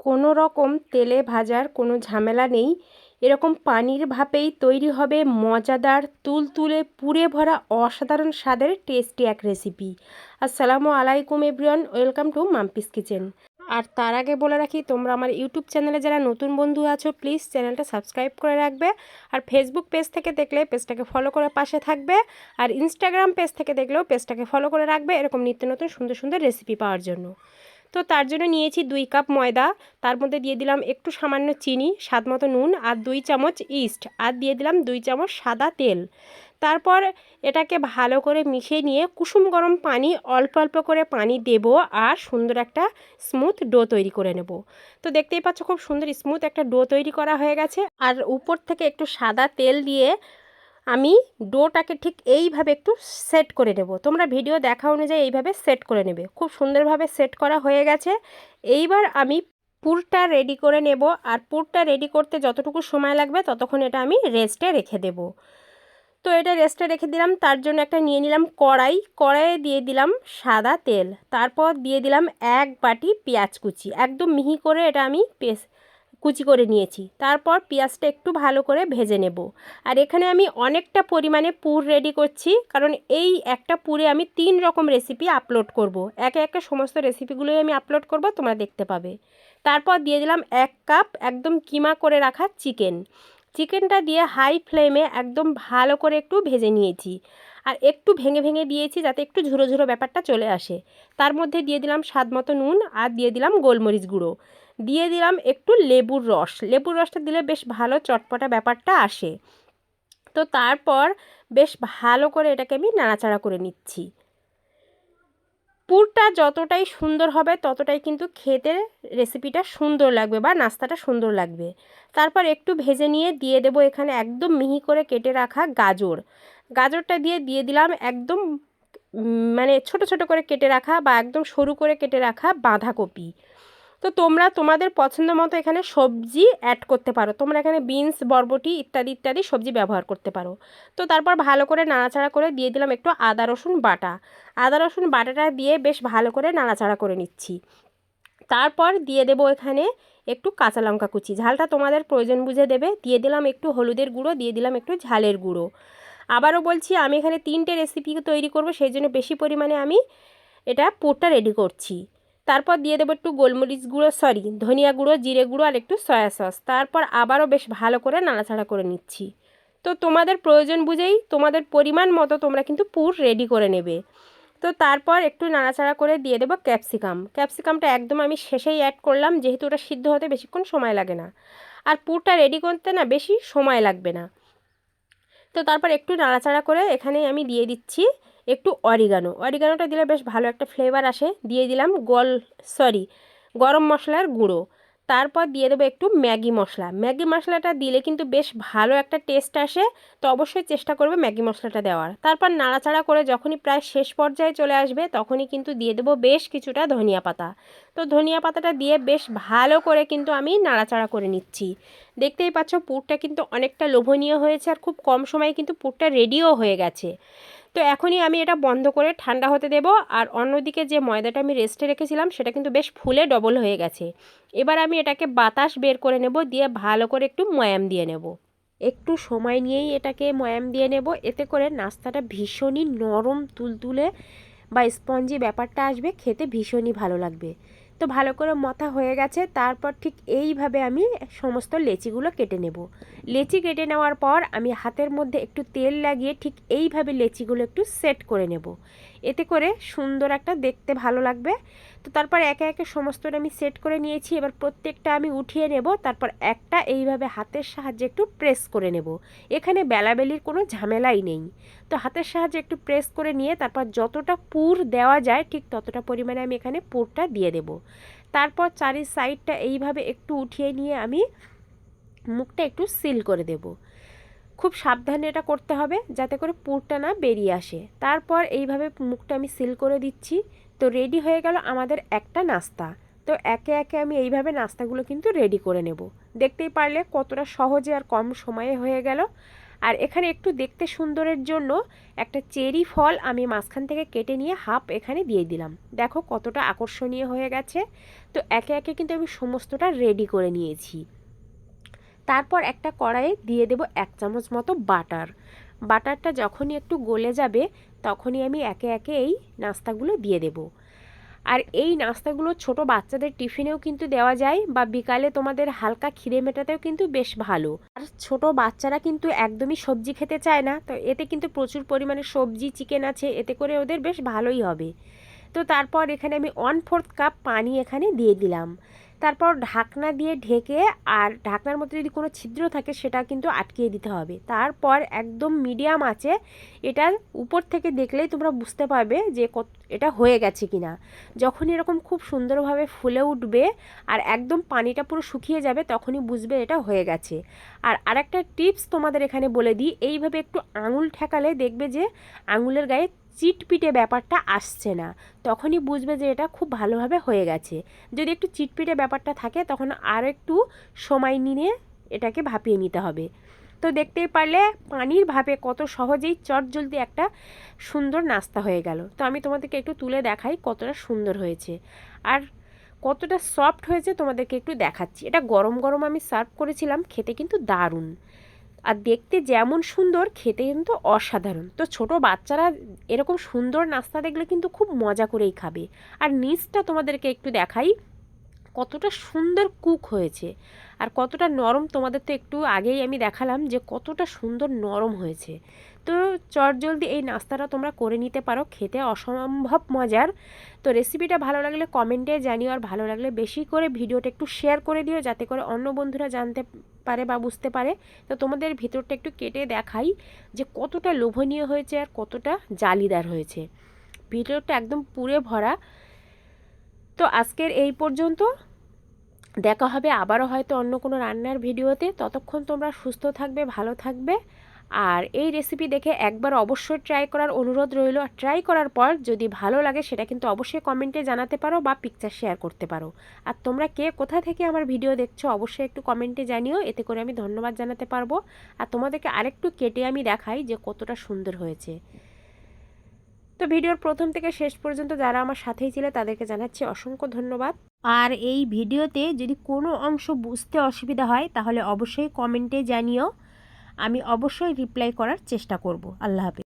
কোনো রকম তেলে ভাজার কোনো ঝামেলা নেই। এরকম পানির ভাপেই তৈরি হবে মজাদার, তুলতুলে, পুড়ে ভরা অসাধারণ স্বাদের টেস্টি এক রেসিপি আসসালামু আলাইকুম everyone, welcome to Mampi's kitchen. আর তার আগে বলে রাখি, তোমরা আমার ইউটিউব চ্যানেলে যারা নতুন বন্ধু আছো, প্লিজ চ্যানেলটা সাবস্ক্রাইব করে রাখবে। আর ফেসবুক পেজ থেকে দেখলে পেজটাকে ফলো করে পাশে থাকবে। আর ইনস্টাগ্রাম পেজ থেকে দেখলেও পেজটাকে ফলো করে রাখবে এরকম নিত্য নতুন সুন্দর সুন্দর রেসিপি পাওয়ার জন্য। তো তার জন্য নিয়েছি দুই কাপ ময়দা। তার মধ্যে দিয়ে দিলাম একটু সামান্য চিনি, স্বাদ মতো নুন আর দুই চামচ ইস্ট আর দিয়ে দিলাম দুই চামচ সাদা তেল। তারপর এটাকে ভালো করে মিশিয়ে নিয়ে কুসুম গরম পানি অল্প অল্প করে পানি দেব আর সুন্দর একটা স্মুথ ডো তৈরি করে নেব। তো দেখতেই পাচ্ছ খুব সুন্দর স্মুথ একটা ডো তৈরি করা হয়ে গেছে। আর উপর থেকে একটু সাদা তেল দিয়ে আমি ডোটাকে ঠিক এইভাবে একটু সেট করে নেব। তোমরা ভিডিও দেখা অনুযায়ী এইভাবে সেট করে নেবে। খুব সুন্দরভাবে সেট করা হয়ে গেছে। এইবার আমি পুরটা রেডি করে নেব আর পুরটা রেডি করতে যতটুকু সময় লাগবে ততক্ষণ এটা আমি রেস্টে রেখে দেব। তো এটা রেস্টে রেখে দিলাম, তার জন্য একটা নিয়ে নিলাম কড়াই। কড়াইয়ে দিয়ে দিলাম সাদা তেল। তারপর দিয়ে দিলাম এক বাটি পেঁয়াজ কুচি। একদম মিহি করে এটা আমি পেস্ট কুচি করে নিয়েছি। তারপর পেঁয়াজটা একটু ভালো করে ভেজে নেব। আর এখানে আমি অনেকটা পরিমাণে পুর রেডি করছি, কারণ এই একটা পুরে আমি তিন রকম রেসিপি আপলোড করব। একে একে সমস্ত রেসিপিগুলোই আমি আপলোড করব, তোমরা দেখতে পাবে। তারপর দিয়ে দিলাম এক কাপ একদম কিমা করে রাখা চিকেন চিকেনটা দিয়ে হাই ফ্লেমে একদম ভালো করে একটু ভেজে নিয়েছি। আর একটু ভেঙে ভেঙে দিয়েছি যাতে একটু ঝুরো ঝুরো ব্যাপারটা চলে আসে। তার মধ্যে দিয়ে দিলাম স্বাদ মতো নুন আর দিয়ে দিলাম গোলমরিচ গুঁড়ো। দিয়ে দিলাম একটু লেবুর রস। লেবুর রসটা দিলে বেশ ভালো চটপটা ব্যাপারটা আসে। তো তারপর বেশ ভালো করে এটাকে আমি নাড়াচাড়া করে নিচ্ছি। পুরটা যতটাই সুন্দর হবে ততটাই কিন্তু খেতে রেসিপিটা সুন্দর লাগবে বা নাস্তাটা সুন্দর লাগবে। তারপর একটু ভেজে নিয়ে দিয়ে দেব এখানে একদম মিহি করে কেটে রাখা গাজর। গাজরটা দিয়ে দিয়ে দিলাম একদম মানে ছোট ছোট করে কেটে রাখা বা একদম সরু করে কেটে রাখা বাঁধাকপি। তো তোমরা তোমাদের পছন্দ মতো এখানে সবজি অ্যাড করতে পারো। তোমরা এখানে বিনস বরবটি ইত্যাদি ইত্যাদি সবজি ব্যবহার করতে পারো। তো তারপর ভালো করে নাড়াচাড়া করে দিয়ে দিলাম একটু আদা, রসুন বাটা। আদা, রসুন বাটাটা দিয়ে বেশ ভালো করে নাড়াচাড়া করে নিচ্ছি। তারপর দিয়ে দেবো এখানে একটু কাঁচা লঙ্কা কুচি। ঝালটা তোমাদের প্রয়োজন বুঝে দেবে। দিয়ে দিলাম একটু হলুদের গুঁড়ো, দিয়ে দিলাম একটু ঝালের গুঁড়ো। আবারও বলছি, আমি এখানে তিনটে রেসিপি তৈরি করব, সেই জন্য বেশি পরিমাণে আমি এটা পুরটা রেডি করছি। তারপর দিয়ে দেবো একটু গোলমরিচ গুঁড়ো সরি ধনিয়া গুঁড়ো, জিরে গুঁড়ো আর একটু সয়া সস তারপর আবারও বেশ ভালো করে নাড়াচাড়া করে নিচ্ছি। তো তোমাদের প্রয়োজন বুঝেই তোমাদের পরিমাণ মতো তোমরা কিন্তু পুর রেডি করে নেবে। তো তারপর একটু নাড়াচাড়া করে দিয়ে দেবো ক্যাপসিকাম ক্যাপসিকামটা একদম আমি শেষেই অ্যাড করলাম, যেহেতু ওটা সিদ্ধ হতে বেশিক্ষণ সময় লাগে না। আর পুরটা রেডি করতে না বেশি সময় লাগবে না। তো তারপর একটু নাড়াচাড়া করে এখানে আমি দিয়ে দিচ্ছি। একটু অরিগানো অরিগানোটা দিলে বেশ ভালো একটা ফ্লেভার আসে। দিয়ে দিলাম গল সরি গরম মশলার গুঁড়ো। তারপর দিয়ে দেবো একটু ম্যাগি মশলা। ম্যাগি মশলাটা দিলে কিন্তু বেশ ভালো একটা টেস্ট আসে। তো অবশ্যই চেষ্টা করবে ম্যাগি মশলাটা দেওয়ার। তারপর নাড়াচাড়া করে যখনই প্রায় শেষ পর্যায়ে চলে আসবে, তখনই কিন্তু দিয়ে দেবো বেশ কিছুটা ধনিয়া পাতা। তো ধনিয়া পাতাটা দিয়ে বেশ ভালো করে কিন্তু আমি নাড়াচাড়া করে নিচ্ছি। দেখতেই পাচ্ছ পুরটা কিন্তু অনেকটা লোভনীয় হয়েছে আর খুব কম সময়ে কিন্তু পুরটা রেডিও হয়ে গেছে। তো এখনই আমি এটা বন্ধ করে ঠান্ডা হতে দেব। আর অন্যদিকে যে ময়দাটা আমি রেস্টে রেখেছিলাম, সেটা কিন্তু বেশ ফুলে ডবল হয়ে গেছে। এবার আমি এটাকে বাতাস বের করে নেব, দিয়ে ভালো করে একটু ময়াম দিয়ে নেব। একটু সময় নিয়েই এটাকে ময়াম দিয়ে নেব, এতে করে নাস্তাটা ভীষণই নরম, তুলতুলে বা স্পঞ্জি ব্যাপারটা আসবে, খেতে ভীষণই ভালো লাগবে। তো ভালো করে মথা হয়ে গেছে, তারপর ঠিক এইভাবে আমি সমস্ত লেচিগুলো কেটে নেব। লেচি কেটে নেওয়ার পর আমি হাতের মধ্যে একটু তেল লাগিয়ে ঠিক এইভাবে লেচিগুলো একটু সেট করে নেব। এতে করে সুন্দর একটা দেখতে ভালো লাগবে। তো তারপর একে একে সমস্তটা আমি সেট করে নিয়েছি। এবার প্রত্যেকটা আমি উঠিয়ে নেব, তারপর একটা এইভাবে হাতের সাহায্যে একটু প্রেস করে নেব। এখানে বেলাবেলির কোনো ঝামেলাই নেই। তো হাতের সাহায্যে একটু প্রেস করে নিয়ে, তারপর যতটা পুর দেওয়া যায়, ঠিক ততটা পরিমাণে আমি এখানে পুরটা দিয়ে দেব। তারপর চারি সাইডটা এইভাবে একটু উঠিয়ে নিয়ে আমি মুখটা একটু সিল করে দেব। খুব সাবধানে এটা করতে হবে, যাতে করে পুরটা না বেরিয়ে আসে। তারপর এইভাবে মুখটা আমি সিল করে দিচ্ছি। তো রেডি হয়ে গেল আমাদের একটা নাস্তা। তো একে একে আমি এইভাবে নাস্তাগুলো কিন্তু রেডি করে নেব। দেখতেই পারলে কতটা সহজে আর কম সময়ে হয়ে গেল। আর এখানে একটু দেখতে সুন্দরের জন্য একটা চেরি ফল আমি মাঝখান থেকে কেটে নিয়ে হাফ এখানে দিয়ে দিলাম। দেখো কতটা আকর্ষণীয় হয়ে গেছে। তো একে একে কিন্তু আমি সমস্তটা রেডি করে নিয়েছি। তারপর একটা কড়াইয়ে দিয়ে দেব এক চামচ মতো বাটার। বাটারটা যখনই একটু গলে যাবে তখনই আমি একে একে এই নাস্তাগুলো দিয়ে দেব। আর এই নাস্তাগুলো ছোট বাচ্চাদের টিফিনেও কিন্তু দেওয়া যায় বা বিকালে তোমাদের হালকা খিদে মেটাতেও কিন্তু বেশ ভালো। আর ছোট বাচ্চারা কিন্তু একদমই সবজি খেতে চায় না, তো এতে কিন্তু প্রচুর পরিমাণে সবজি, চিকেন আছে, এতে করে ওদের বেশ ভালোই হবে। তো তারপর এখানে আমি ওয়ান ফোর্থ কাপ পানি এখানে দিয়ে দিলাম। তারপর ঢাকনা দিয়ে ঢেকে আর ঢাকনার মধ্যে যদি কোনো ছিদ্র থাকে সেটা কিন্তু আটকিয়ে দিতে হবে। তারপর একদম মিডিয়াম আছে এটা উপর থেকে দেখলেই তোমরা বুঝতে পারবে যে কত, এটা হয়ে গেছে কিনা। যখন এরকম খুব সুন্দরভাবে ফুলে উঠবে আর একদম পানিটা পুরো শুকিয়ে যাবে তখনই বুঝবে এটা হয়ে গেছে। আর আরেকটা টিপস তোমাদের এখানে বলে দিই, এইভাবে একটু আঙুল ঠেকালে দেখবে যে আঙুলের গায়ে চিটপিটে ব্যাপারটা আসছে না। তখনই বুঝবে যে এটা খুব ভালোভাবে হয়ে গেছে। যদি একটু চিটপিটে ব্যাপারটা থাকে, তখন আর একটু সময় নিয়ে এটাকে ভাপিয়ে নিতে হবে। তো দেখতেই পারলে পানির ভাপে কত সহজেই চট জলদি একটা সুন্দর নাস্তা হয়ে গেল। তো আমি তোমাদেরকে একটু তুলে দেখাই কতটা সুন্দর হয়েছে। আর কতটা সফট হয়েছে তোমাদেরকে একটু দেখাচ্ছি। এটা গরম গরম আমি সার্ভ করেছিলাম, খেতে কিন্তু দারুণ। আর দেখতে যেমন সুন্দর, খেতে কিন্তু অসাধারণ। তো ছোট বাচ্চারা এরকম সুন্দর নাস্তা দেখলে কিন্তু খুব মজা করেই খাবে। আর নিচটা তোমাদেরকে একটু দেখাই, কতটা সুন্দর কুক হয়েছে। আর কতটা নরম তোমাদের তো একটু আগেই আমি দেখালাম যে কতটা সুন্দর নরম হয়েছে। তো চটজলদি এই নাস্তাটা তোমরা করে নিতে পারো, খেতে অসম্ভব মজার। তো রেসিপিটা ভালো লাগলে কমেন্টে জানিও, আর ভালো লাগলে বেশি করে ভিডিওটা একটু শেয়ার করে দিও, যাতে করে অন্য বন্ধুরা জানতে পারে বা বুঝতে পারে। তো তোমাদের ভিতরটা একটু কেটে দেখাই যে কতটা লোভনীয় হয়েছে আর কতটা জালিদার হয়েছে। ভিডিওটা একদম পুরে ভরা। তো আজকের এই পর্যন্ত। দেখা হবে আবারও হয়তো অন্য কোনো রান্নার ভিডিওতে। ততক্ষণ তোমরা সুস্থ থাকবে, ভালো থাকবে। আর এই রেসিপি দেখে একবার অবশ্যই ট্রাই করার অনুরোধ রইল। আর ট্রাই করার পর যদি ভালো লাগে, সেটা কিন্তু অবশ্যই কমেন্টে জানাতে পারো বা পিকচার শেয়ার করতে পারো। আর তোমরা কে, কোথা থেকে আমার ভিডিও দেখছ, অবশ্যই একটু কমেন্টে জানিও। এতে করে আমি ধন্যবাদ জানাতে পারব। আর তোমাদেরকে আরেকটু কেটে আমি দেখাই যে কতটা সুন্দর হয়েছে। তো ভিডিওর প্রথম থেকে শেষ পর্যন্ত যারা আমার সাথেই ছিল, তাদেরকে জানাচ্ছি অসংখ্য ধন্যবাদ। আর এই ভিডিওতে যদি কোনো অংশ বুঝতে অসুবিধা হয়, তাহলে অবশ্যই কমেন্টে জানিও। আমি অবশ্যই রিপ্লাই করার চেষ্টা করব। আল্লাহ হাফিজ।